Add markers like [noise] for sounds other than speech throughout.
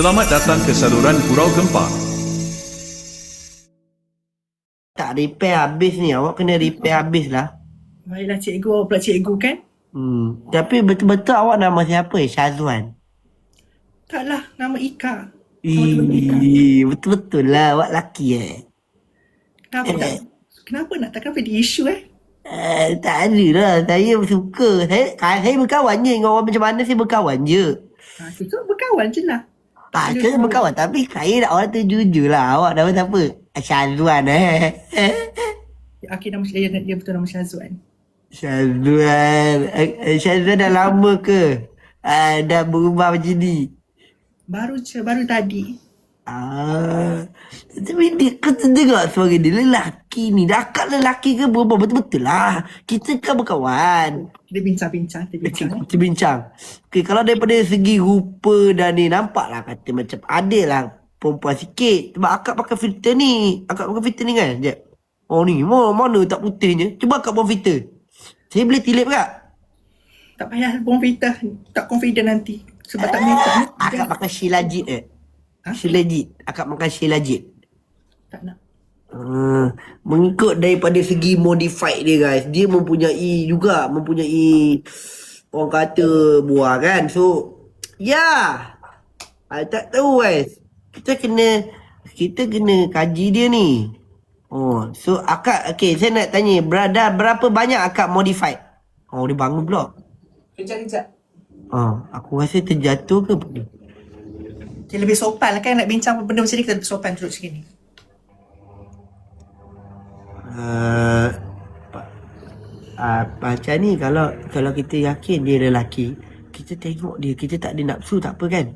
Selamat datang ke saluran Gurau Gempar. Tak repair habis ni. Awak kena repair habis lah. Baiklah cikgu, awak pula cikgu kan? Hmm. Tapi betul-betul awak nama siapa? Syazwan. Taklah, nama Ika. Ih, betul-betul lah. Awak laki eh. Kenapa tak? Kenapa nak tak kenapa di isu eh? Uh, tak ada lah. Saya suka. Saya, saya berkawan je dengan orang macam mana saya berkawan je. Ha, berkawan je lah. Tak, saya berkawan. Tapi saya nak orang tu jujur lah. Awak nama siapa? Syazwan eh. [laughs] Akhir nama dia, dia betul nama Syazwan. Syazwan. Eh, eh, Syazwan dah lama ke? Uh, dah berubah macam ni. Baru je, baru tadi. Ah, tapi dia kau terdengar suara dia lelaki ni. Dah akak lelaki ke berubah betul-betul lah. Kita kan berkawan. Kita bincang-bincang, kita bincang eh. Kita bincang. Okay, kalau daripada segi rupa dan ni nampak lah kata macam ada lah perempuan sikit. Sebab akak pakai filter ni. Akak pakai filter ni kan? Sekejap. Oh ni, mana, mana tak putihnya? Cuba akak buang filter. Saya boleh tilip kak? Tak payah bom fitah, tak confident nanti. Sebab tak makeup [laughs] ni. Akak pakai shilajit eh. Ha? Shilajit. Akak makan shilajit. Tak nak. Hmm, mengikut daripada segi modified dia guys dia mempunyai juga mempunyai orang kata buah kan so ya yeah. I tak tahu guys kita kena kita kena kaji dia ni oh so akak okay saya nak tanya berada berapa banyak akak modified oh dia bangun pula Kejap-kejap. oh aku rasa terjatuh ke? Dia lebih sopan lah kan nak bincang benda macam ni kita lebih sopan duduk macam ni. Uh, pa- uh, macam ni kalau kalau kita yakin dia lelaki kita tengok dia kita tak ada nafsu tak apa kan?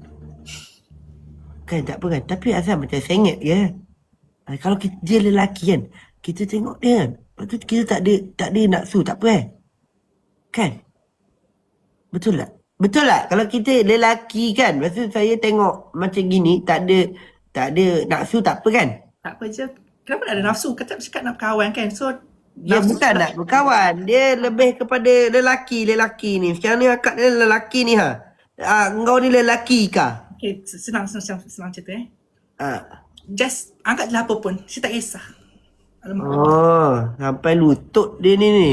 Kan tak apa kan? Tapi asal macam sengit je uh, kalau kita, dia lelaki kan kita tengok dia kan? Lepas tu kita tak ada tak ada nafsu tak apa kan? Kan? Betul tak? Betul tak? Kalau kita lelaki kan? Lepas tu saya tengok macam gini tak ada tak ada nafsu tak apa kan? Tak apa je. Kenapa nak ada nafsu? Kata cakap nak berkawan kan. So, Dia nafsu bukan nak berkawan. Dia lebih kepada lelaki, lelaki ni. Sekarang ni akak ni lelaki ni ha. Ah, engkau ni lelaki kah? Okay, senang, senang, senang, senang cerita eh. Ah. Just angkat je apa pun. Saya tak kisah. Alamak. Oh, sampai lutut dia ni ni.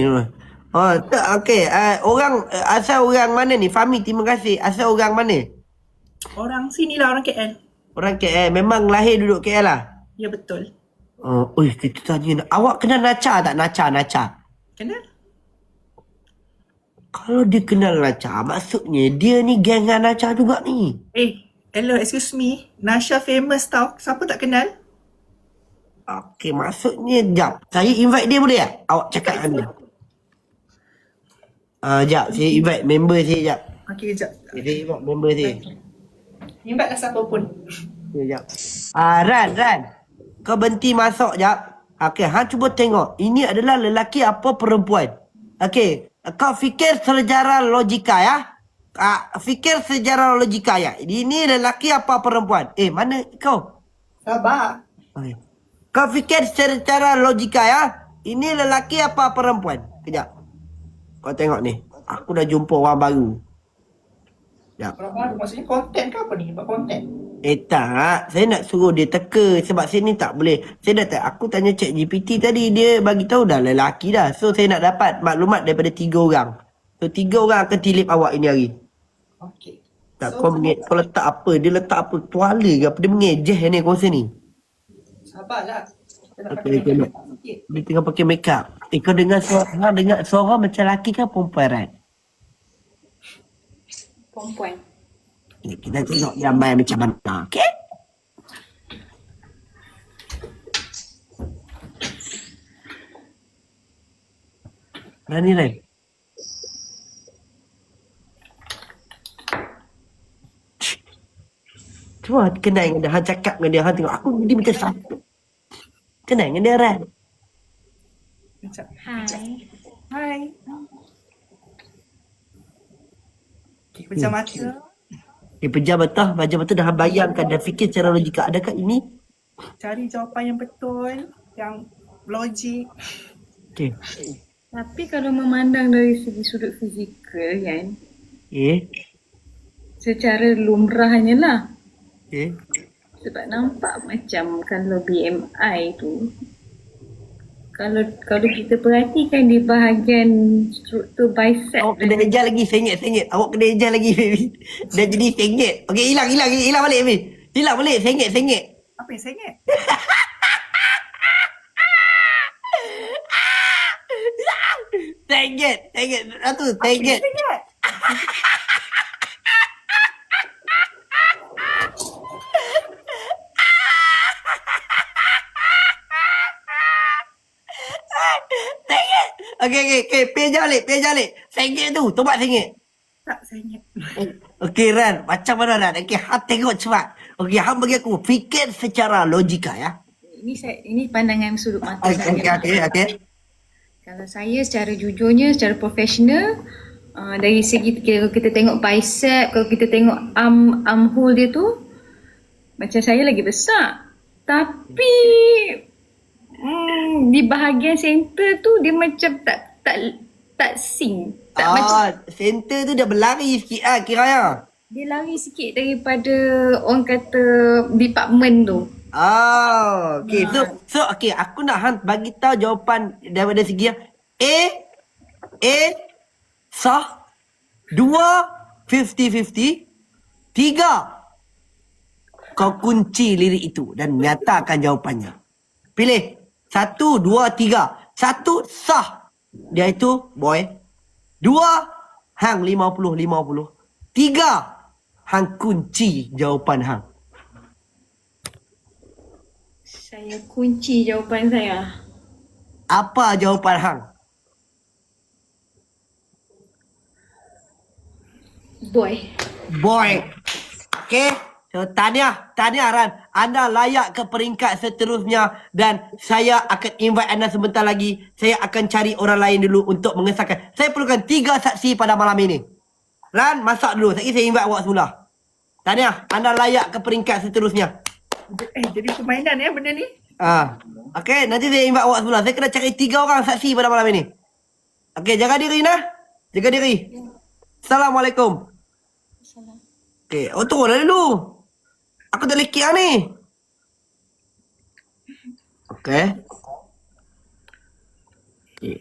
Oh, tak okey. Uh, orang uh, asal orang mana ni? Fahmi, terima kasih. Asal orang mana? Orang sini lah, orang KL. Orang KL. Memang lahir duduk KL lah. Ya betul. Oh, oi, kita tanya. Awak kenal Nacha tak? Nacha, Nacha. Kenal? Kalau dia kenal Nacha, maksudnya dia ni geng dengan Nacha juga ni. Eh, hello, excuse me. Nasha famous tau. Siapa tak kenal? Okey, maksudnya jap. Saya invite dia boleh tak? Awak cakap dengan dia. Ah, uh, jap. Saya invite member saya jap. Okay. Okay, saya invite member saya. Invite lah siapa pun. Okay, jap. Ah, Ran, Ran. Kau berhenti masuk jap. Okey, hang cuba tengok. Ini adalah lelaki apa perempuan? Okey, kau fikir secara logika ya. Ah, fikir secara logika ya. Ini lelaki apa perempuan? Eh, mana kau? Sabar. Okay. Kau fikir secara logika ya. Ini lelaki apa perempuan? Kejap. Kau tengok ni. Aku dah jumpa orang baru. Sekejap. Baru maksudnya konten ke apa ni? Buat konten. Eh tak. Saya nak suruh dia teka. Sebab saya ni tak boleh. Saya dah tak. Aku tanya cek GPT tadi. Dia bagi tahu dah lelaki dah. So saya nak dapat maklumat daripada tiga orang. So tiga orang akan tilip awak ini hari. Okay. Tak So, kau menge- kau letak apa? Dia letak apa? Tuala ke apa? Dia mengejeh ni kau ni. Sabarlah. Kita nak Okey, pakai okey, makeup sikit. Dia tengah pakai make up. Eh kau dengar suara, dengar suara macam lelaki ke perempuan Ran? Perempuan. Eh, kita tengok main macam mana. Okay? Ran ni Ran. Cuba kenal dengan dia. Han cakap dengan dia. Han tengok aku dia macam satu. Kenal dengan dia Ran. Kejap. Hai. Hai. Okay, pejam mata. Eh pejam mata. Pejam mata dah bayangkan. Dah fikir secara logika. Adakah ini? Cari jawapan yang betul. Yang logik. Okay. Tapi kalau memandang dari segi sudut fizikal kan, Eh. secara lumrahnya lah, Okay. Sebab nampak macam kalau BMI tu kalau kalau kita perhatikan di bahagian struktur bicep Awak kena ejar lagi sengit-sengit. Awak kena ejar lagi baby. [laughs] Dah jadi sengit. Okey, hilang, hilang, hilang balik baby. Hilang balik sengit-sengit. Apa yang ingat? [laughs] Sengit, sengit. Ratu, sengit. [laughs] Okey, okey, okey. Ejar balik, ejar balik. Sengit tu, tobat sengit. Tak, saya ingat. Okey Ran, macam mana Ran? Okey, hang tengok cepat. Okey, hang bagi aku fikir secara logika ya. ini saya ini pandangan sudut mata Okey, saya. okey, okey. Kalau saya secara jujurnya, secara profesional, uh, dari segi kalau kita tengok bicep, kalau kita tengok arm arm hole dia tu, macam saya lagi besar. Tapi hmm, di bahagian center tu dia macam tak tak tak sing. Tak ah, macam center tu dah berlari sikit ah kiranya. dia lari sikit daripada orang kata department tu. Ah, okey. So, so okey, aku nak hang bagi tahu jawapan daripada segi yang A A sah dua 50-50 tiga kau kunci lirik itu dan nyatakan jawapannya. Pilih. Satu, dua, tiga. Satu, sah. Dia itu boy. Dua, hang lima puluh, lima puluh. Tiga, hang kunci jawapan hang. Saya kunci jawapan saya. Apa jawapan hang? Boy. Boy. Okay. So, tahniah. Tahniah Ran. Anda layak ke peringkat seterusnya dan saya akan invite anda sebentar lagi. Saya akan cari orang lain dulu untuk mengesahkan. Saya perlukan tiga saksi pada malam ini. Ran, masak dulu. Sekejap saya invite awak semula. Tahniah. Anda layak ke peringkat seterusnya. Eh, jadi permainan ya benda ni. Ah, Okay, nanti saya invite awak semula. Saya kena cari tiga orang saksi pada malam ini. Okay, jaga diri nah. Jaga diri. Assalamualaikum. Okay, oh turun lah dulu. Aku tak lekik lah ni. Okay. Okay.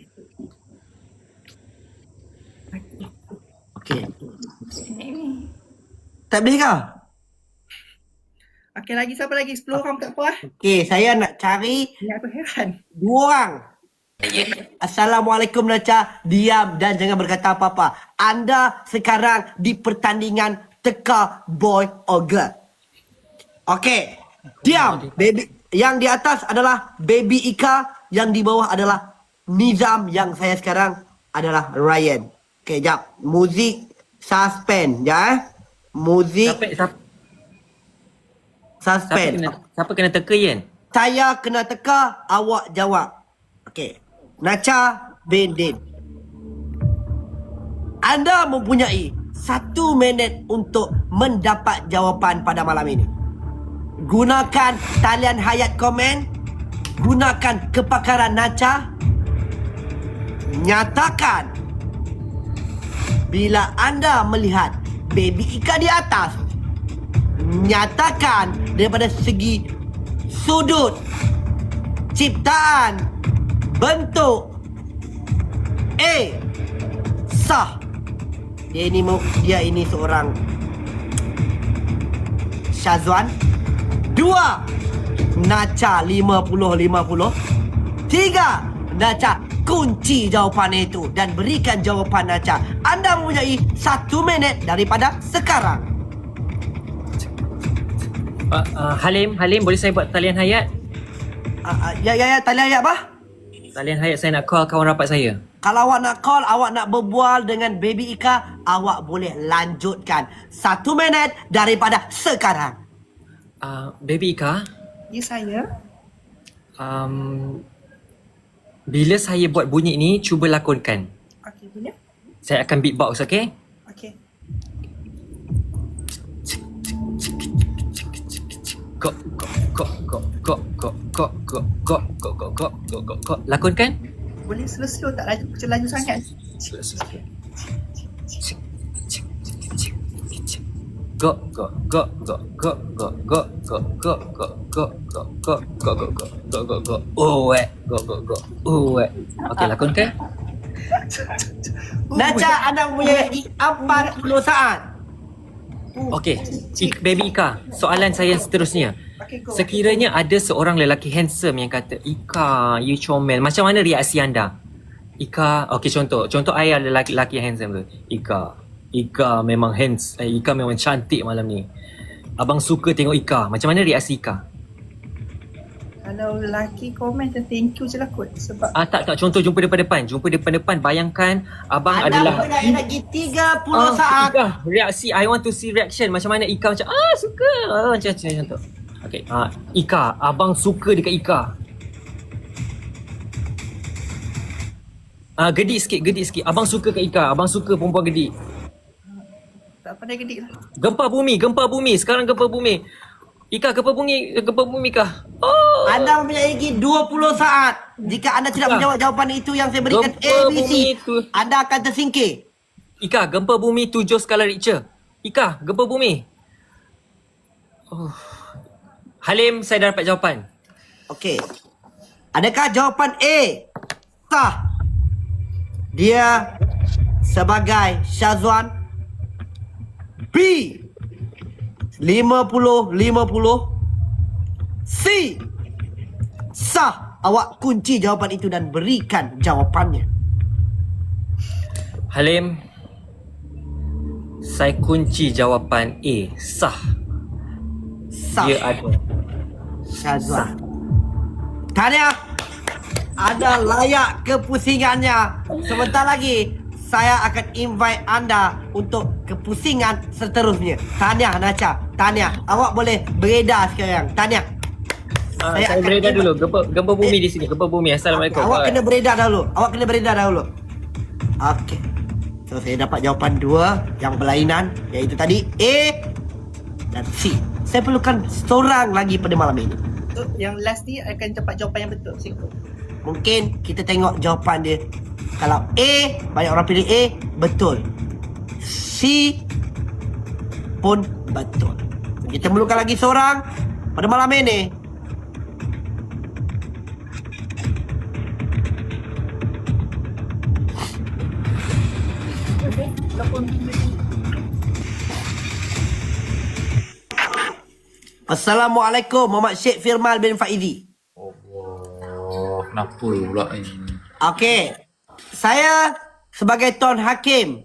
Okay. Tak boleh kah? Okey, lagi siapa lagi? 10 orang tak apa lah. Okay, saya nak cari Ni aku heran. Dua orang. Assalamualaikum Naca. Diam dan jangan berkata apa-apa. Anda sekarang di pertandingan teka boy or girl. Okey. Diam. Baby yang di atas adalah Baby Ika, yang di bawah adalah Nizam yang saya sekarang adalah Ryan. Okey, jap. Muzik suspend ya. eh. Muzik Siapa, siapa, siapa, suspend. kena, siapa kena teka Yan? Saya kena teka, awak jawab. Okey. Nacha bin Din. Anda mempunyai satu minit untuk mendapat jawapan pada malam ini. Gunakan talian hayat komen. Gunakan kepakaran Nacha. Nyatakan bila anda melihat baby Ika di atas nyatakan daripada segi sudut ciptaan bentuk A sah dia ini dia ini seorang Syazwan dua Naca 50-50 tiga Naca kunci jawapan itu dan berikan jawapan Naca anda mempunyai satu minit daripada sekarang Uh, uh, Halim, Halim boleh saya buat talian hayat? uh, uh, ya ya ya talian ayat apa Talian hayat saya nak call kawan rapat saya. Kalau awak nak call, awak nak berbual dengan Baby Ika, awak boleh lanjutkan. Satu minit daripada sekarang. Uh, Baby Ika, Ya saya. um, bila saya buat bunyi ni, cuba lakonkan. Okey, punya. Saya akan beatbox, okay? Okey. Kok, kok, kok, kok, kok, kok, kok, kok, kok, kok, kok, kok, kok, kok, kok. Lakonkan? Boleh slow-slow tak laju, macam laju sangat. Go go go go go go go go go go go go go go go go go go go oh eh go go go oh eh okey lakonkan Naca anda mempunyai 40 saat. okey baby Ika soalan saya yang seterusnya go. sekiranya ada seorang lelaki handsome yang kata Ika you comel macam mana reaksi anda Ika okey contoh contoh ada lelaki, lelaki handsome tu Ika Ika memang hands eh, Ika memang cantik malam ni abang suka tengok Ika macam mana reaksi Ika Kalau lelaki komen dan thank you je lah kot. Sebab Ah tak tak contoh jumpa depan-depan. Jumpa depan-depan bayangkan abang Anda adalah mempunyai lagi 30 Ah, saat. Ika, reaksi I want to see reaction macam mana Ika macam ah suka ah, macam macam macam tu. Okay, ah Ika, abang suka dekat Ika. Ah gedik sikit, gedik sikit. Abang suka kat Ika, abang suka perempuan gedik. Tak pandai gedik lah. Gempa bumi, gempa bumi. Sekarang gempa bumi. Ika gempa bumi, gempa bumi kah? Oh. Anda mempunyai lagi 20 saat. Jika anda tidak Ika. menjawab jawapan itu yang saya berikan Gempa A, B, C, bumi itu. anda akan tersingkir. Ika, gempa bumi tujuh skala Richter. Ika, gempa bumi. Oh. Halim, saya dah dapat jawapan. Okey. Adakah jawapan A sah? Dia sebagai Syazwan B 50 50 C. Sah awak kunci jawapan itu dan berikan jawapannya. Halim, saya kunci jawapan A. Sah. sah. Dia ada. Syazwan Tahniah. Anda layak kepusingannya. Sebentar lagi Saya akan invite anda Untuk kepusingan seterusnya. Tahniah Nacha. Tahniah. Awak boleh beredar sekarang. Tahniah. Ah, Saya saya akan beredar invite- dulu. Gempa, gempa bumi di sini. Gempa bumi. Assalamualaikum. Awak kena beredar dahulu. Awak kena beredar dahulu. Okey. So saya dapat jawapan dua. Yang berlainan Iaitu tadi A Dan C. Saya perlukan seorang lagi pada malam ini. So, yang last ni akan dapat jawapan yang betul. Mungkin kita tengok jawapan dia Kalau A Banyak orang pilih A Betul C Pun betul Kita perlukan lagi seorang Pada malam ini Assalamualaikum Muhammad Syed Firmal bin Faizi Oh, kenapa pula ini? Okey. Saya sebagai tuan hakim.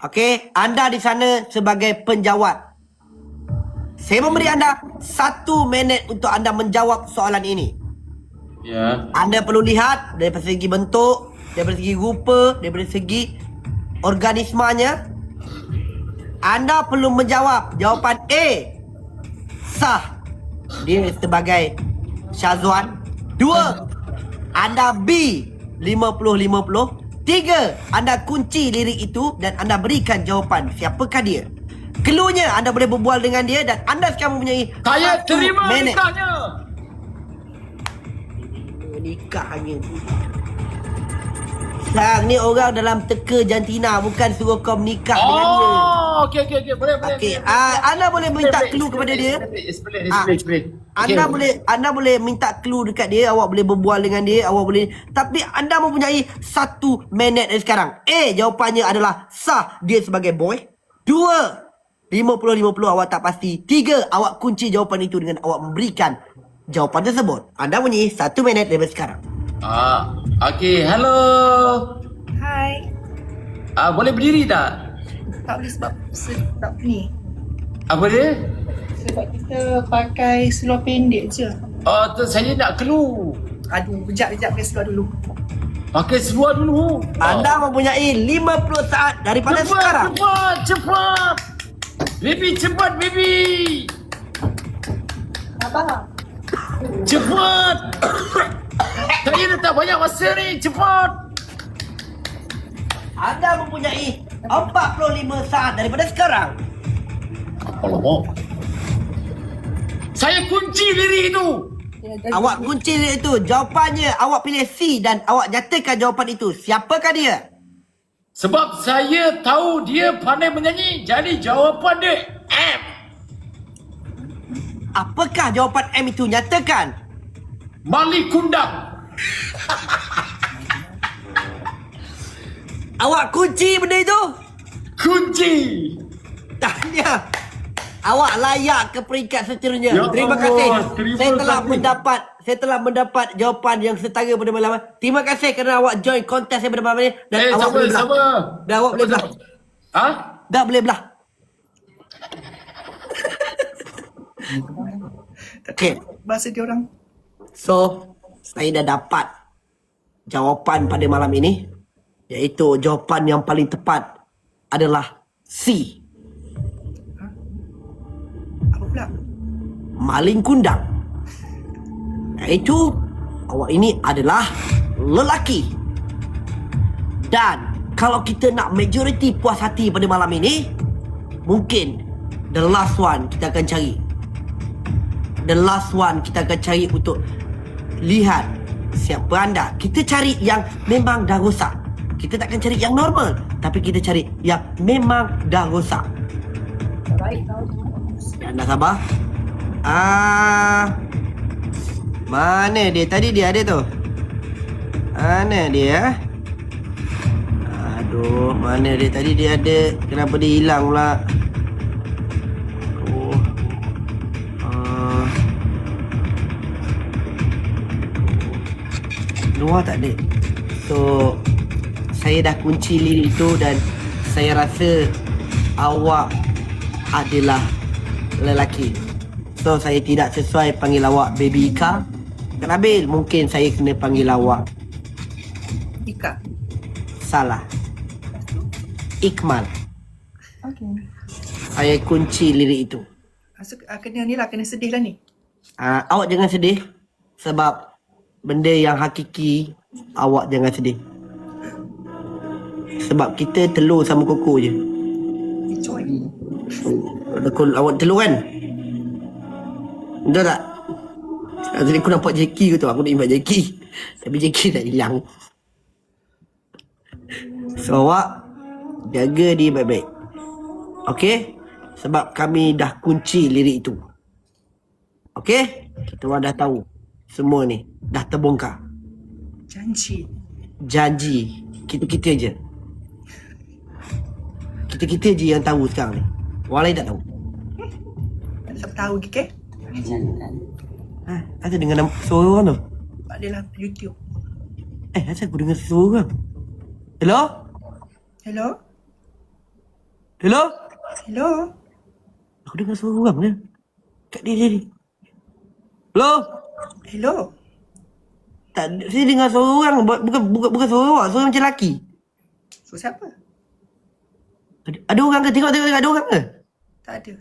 Okey, anda di sana sebagai penjawat. Saya memberi anda satu minit untuk anda menjawab soalan ini. Ya. Anda perlu lihat dari segi bentuk, dari segi rupa, dari segi organismanya. Anda perlu menjawab jawapan A. Sah. Dia sebagai Syazwan. Dua. Anda B. 50-50. Tiga. Anda kunci lirik itu dan anda berikan jawapan siapakah dia. Keluarnya anda boleh berbual dengan dia dan anda sekarang mempunyai Saya terima minit. nikahnya. Nikah angin. Sekarang ni orang dalam teka jantina bukan suruh kau menikah dengan dia. Oh, okey okey okey, boleh boleh. Okey, ah, boleh. anda boleh minta Boleh, clue kepada boleh, dia. Explain, Ah, explain, explain. Anda Okey. boleh anda boleh minta clue dekat dia, awak boleh berbual dengan dia, awak boleh tapi anda mempunyai satu minit dari sekarang. A jawapannya adalah sah dia sebagai boy. Dua 50-50 awak tak pasti. Tiga awak kunci jawapan itu dengan awak memberikan jawapan tersebut. Anda mempunyai satu minit dari sekarang. Ah, okey, hello. Hai. Ah, boleh berdiri tak? Tak boleh sebab sebab ni. Apa dia? Sebab kita pakai seluar pendek je. Oh, tu saya nak clue. Aduh, kejap kejap pakai seluar dulu. Pakai seluar dulu. Anda mempunyai 50 saat daripada cepat, sekarang. Cepat, cepat. Baby, cepat, baby. Abang. Cepat. saya dah tak banyak masa ni. Cepat. Anda mempunyai 45 saat daripada sekarang. Alamak. Saya kunci diri itu. Awak kunci dia itu. Jawapannya awak pilih C dan awak nyatakan jawapan itu. Siapakah dia? Sebab saya tahu dia pandai menyanyi. Jadi jawapan dia M. Apakah jawapan M itu? Nyatakan. Mali kundang. [laughs] Awak kunci benda itu? Kunci. Tahniah. Awak layak ke peringkat seterusnya. Ya terima Allah, kasih. terima Saya telah kasih. mendapat saya telah mendapat jawapan yang setara pada malam. Terima kasih kerana awak join kontes saya pada malam ini dan Eh, awak sama, boleh belah. sama. Dah awak boleh belah. Ha? Dah boleh belah. [laughs] Okey. Bahasa dia orang. So, saya dah dapat jawapan pada malam ini iaitu jawapan yang paling tepat adalah C. Apa pula? maling kundang. Iaitu awak ini adalah lelaki. Dan kalau kita nak majoriti puas hati pada malam ini, mungkin the last one kita akan cari. The last one kita akan cari untuk lihat siapa anda. Kita cari yang memang dah rosak. Kita takkan cari yang normal, tapi kita cari yang memang dah rosak. Anda sabar. Ah. Mana dia? Tadi dia ada tu. Mana dia? Aduh, mana dia? Tadi dia ada. Kenapa dia hilang pula? Luar tak ada. So, saya dah kunci lirik itu dan saya rasa awak adalah lelaki. So saya tidak sesuai panggil awak baby Ika. Nabil, mungkin saya kena panggil awak Ika. salah. Ikmal. Okay. Saya kunci lirik itu. Masa uh, kena ni lah, kena sedih lah ni. Uh, awak jangan sedih sebab benda yang hakiki awak jangan sedih. Sebab kita telur sama koko je. Enjoy. Kau awak telur kan? Betul tak? Tadi aku nampak Jackie ke tu Aku nak invite Jackie Tapi Jackie dah hilang So awak Jaga dia baik-baik Okay Sebab kami dah kunci lirik itu Okay Kita orang dah tahu Semua ni Dah terbongkar Janji. Janji Kita-kita je Kita-kita je yang tahu sekarang ni Orang lain tak tahu Tak ada siapa tahu ke? Ha, asal dengar nama suara orang tu? Tak adalah YouTube. Eh, asal aku dengar suara orang? Hello? Hello? Hello? Hello? Aku dengar suara orang ni. Kat dia, dia, dia. Hello? Hello? Tak, saya dengar suara orang. Bu- Bukan, bukan, bukan suara awak. Suara macam lelaki. So siapa? Ada, ada orang ke? Tengok, tengok, tengok. Ada orang ke? Tak ada.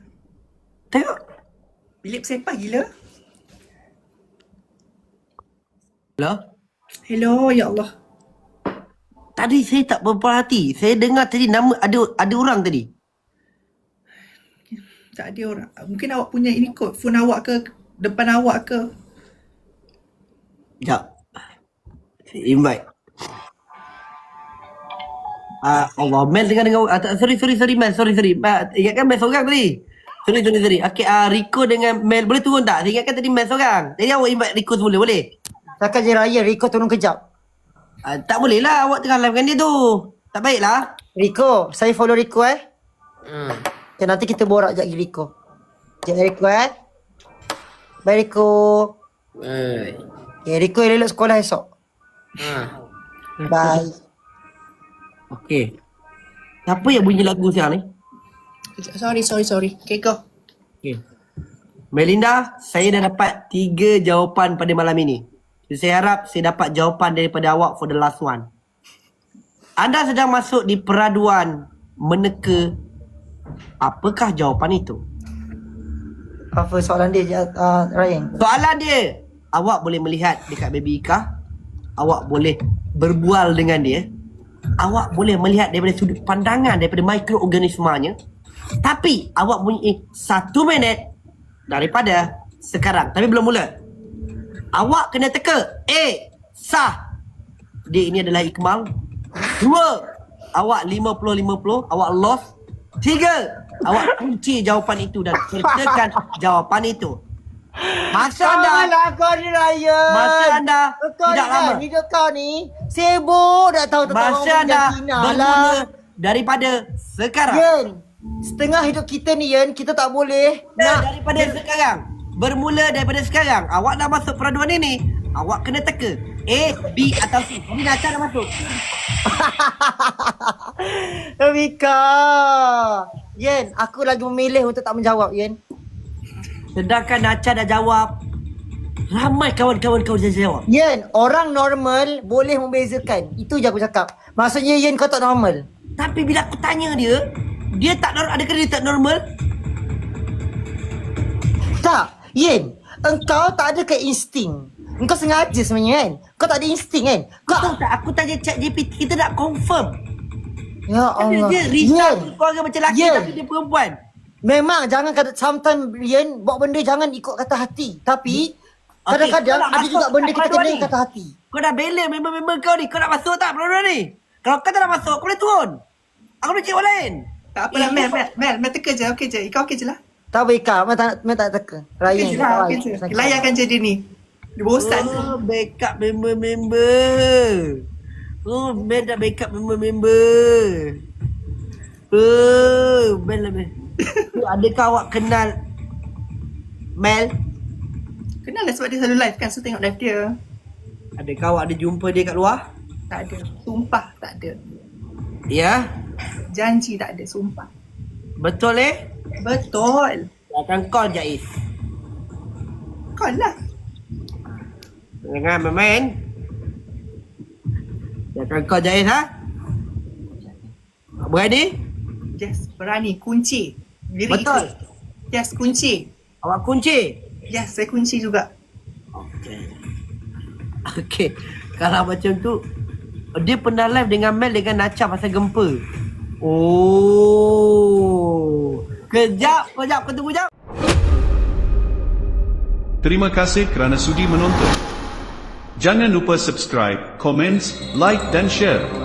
Tengok. Bilik sepah gila. Hello? Hello, ya Allah. Tadi saya tak berperhati. Saya dengar tadi nama ada ada orang tadi. Tak ada orang. Mungkin awak punya ini kot. Phone awak ke? Depan awak ke? Sekejap. Saya invite. Ah, Allah, Mel dengar dengar. Ah, tak, sorry, sorry, sorry, Mel. Sorry, sorry. Ah, ingatkan Mel seorang tadi. Sorry, sorry, sorry. Okay, ah, Rico dengan Mel boleh turun tak? Saya ingatkan tadi Mel seorang. Jadi awak invite Rico semula, boleh? Takkan je raya Rico tolong kejap. Ah, tak boleh lah, awak tengah live dengan dia tu. Tak baik lah. Rico, saya follow Rico eh. Hmm. Okay, nanti kita borak sekejap lagi Rico. Sekejap Rico eh. Bye Rico. Hey. Okay, Rico elok sekolah esok. Bye. Okay. Siapa yang bunyi lagu sekarang ni? Sorry, sorry, sorry. Okay, go. Okay. Melinda, saya dah dapat tiga jawapan pada malam ini. Jadi saya harap saya dapat jawapan daripada awak for the last one. Anda sedang masuk di peraduan meneka. Apakah jawapan itu? Apa soalan dia uh, Ryan? Soalan dia, awak boleh melihat dekat baby Ika. Awak boleh berbual dengan dia. Awak boleh melihat daripada sudut pandangan daripada mikroorganismanya. Tapi awak punya satu minit daripada sekarang. Tapi belum mula. Awak kena teka. A. Sah. Dia ini adalah Ikmal. Dua. Awak 50-50. Awak lost. Tiga. Awak kunci jawapan itu dan sertakan [laughs] jawapan itu. Masa anda Janganlah kau ni Ryan. Masa anda kau tidak ni lama. Hidup kau ni sibuk tak tahu tentang Masa anda Cina bermula lah. daripada sekarang. Yen, setengah hidup kita ni Yen, kita tak boleh Nah, nak daripada sekarang. Bermula daripada sekarang. Awak dah masuk peraduan ini. Awak kena teka. A, B atau C. Ini Nacha dah masuk. [laughs] Mika. Yen, aku lagi memilih untuk tak menjawab Yen. Sedangkan Nacha dah jawab. Ramai kawan-kawan kau dah jawab. Yen, orang normal boleh membezakan. Itu je aku cakap. Maksudnya Yen kau tak normal. Tapi bila aku tanya dia, dia tak normal. Adakah dia tak normal? Tak. Yen, engkau tak ada ke insting. Engkau sengaja sebenarnya kan. Kau tak ada insting kan. Kau Tahu tak aku tanya chat GPT kita nak confirm. Ya Allah. dia risau keluarga macam lelaki tapi dia perempuan. Memang jangan kata sometimes Yen buat benda jangan ikut kata hati. Tapi Okey, kadang-kadang nak ada juga benda kita kena ni? kata hati. Kau dah bela member-member kau ni. Kau nak masuk tak peraduan ni? Kalau kau tak nak masuk, kau boleh turun. Aku boleh cek orang lain. Tak apalah Mel, Mel, Mel, Mel teka je, okey je. Kau okey je lah. Tak baik kau, Mak tak Mak tak teka. Ryan. Okey je lah, okey je. Layankan je dia ni. Dia bosan. Oh, backup member-member. Oh, Mel dah backup member-member. Oh, Mel lah Mel. [laughs] Adakah awak kenal Mel? Kenal lah sebab dia selalu live kan, so tengok live dia. Adakah awak ada jumpa dia kat luar? Tak ada. Sumpah tak ada. Ya. Janji tak ada, sumpah. Betul eh? Betul. Akan call Jais. Call lah. Jangan main-main. Akan call Jais ha? Berani? Yes, berani. Kunci. Diri Betul. itu. Yes, kunci. Awak kunci? Yes, saya kunci juga. Okey. Okey. Kalau macam tu dia pernah live dengan Mel dengan Nacha pasal gempa. Oh. Kejap, kejap, kau tunggu jap. Terima kasih kerana sudi menonton. Jangan lupa subscribe, komen, like dan share.